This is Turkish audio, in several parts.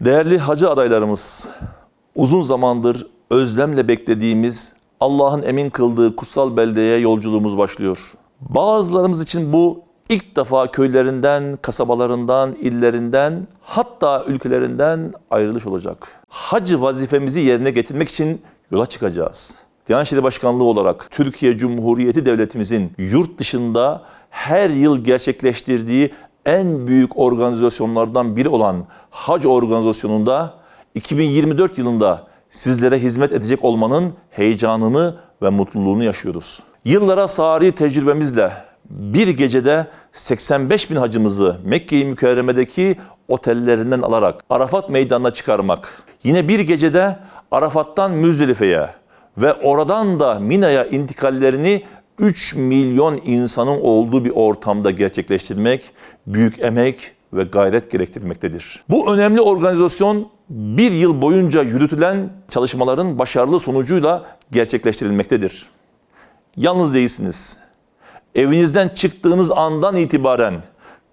Değerli hacı adaylarımız, uzun zamandır özlemle beklediğimiz Allah'ın emin kıldığı kutsal beldeye yolculuğumuz başlıyor. Bazılarımız için bu ilk defa köylerinden, kasabalarından, illerinden, hatta ülkelerinden ayrılış olacak. Hacı vazifemizi yerine getirmek için yola çıkacağız. Diyanet İşleri Başkanlığı olarak Türkiye Cumhuriyeti Devletimizin yurt dışında her yıl gerçekleştirdiği en büyük organizasyonlardan biri olan Hac Organizasyonu'nda 2024 yılında sizlere hizmet edecek olmanın heyecanını ve mutluluğunu yaşıyoruz. Yıllara sari tecrübemizle bir gecede 85 bin hacımızı Mekke-i Mükerreme'deki otellerinden alarak Arafat meydanına çıkarmak, yine bir gecede Arafat'tan Müzdelife'ye ve oradan da Mina'ya intikallerini 3 milyon insanın olduğu bir ortamda gerçekleştirmek büyük emek ve gayret gerektirmektedir. Bu önemli organizasyon bir yıl boyunca yürütülen çalışmaların başarılı sonucuyla gerçekleştirilmektedir. Yalnız değilsiniz. Evinizden çıktığınız andan itibaren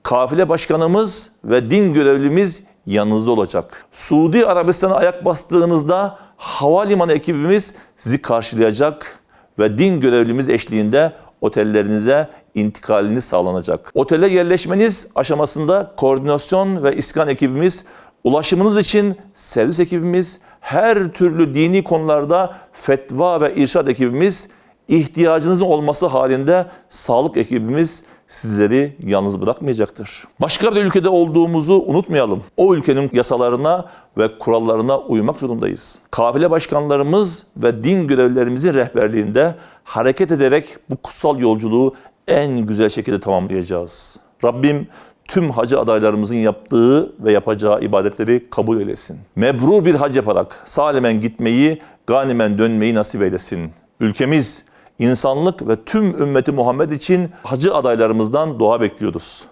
kafile başkanımız ve din görevlimiz yanınızda olacak. Suudi Arabistan'a ayak bastığınızda havalimanı ekibimiz sizi karşılayacak ve din görevlimiz eşliğinde otellerinize intikaliniz sağlanacak. Otele yerleşmeniz aşamasında koordinasyon ve iskan ekibimiz, ulaşımınız için servis ekibimiz, her türlü dini konularda fetva ve irşad ekibimiz, ihtiyacınızın olması halinde sağlık ekibimiz sizleri yalnız bırakmayacaktır. Başka bir ülkede olduğumuzu unutmayalım. O ülkenin yasalarına ve kurallarına uymak zorundayız. Kafile başkanlarımız ve din görevlilerimizin rehberliğinde hareket ederek bu kutsal yolculuğu en güzel şekilde tamamlayacağız. Rabbim tüm hacı adaylarımızın yaptığı ve yapacağı ibadetleri kabul eylesin. Mebrur bir hac yaparak salimen gitmeyi, ganimen dönmeyi nasip eylesin. Ülkemiz, insanlık ve tüm ümmeti Muhammed için hacı adaylarımızdan dua bekliyoruz.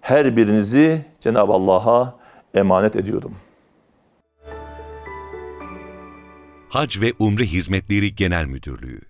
Her birinizi Cenab-ı Allah'a emanet ediyorum. Hac ve Umre Hizmetleri Genel Müdürlüğü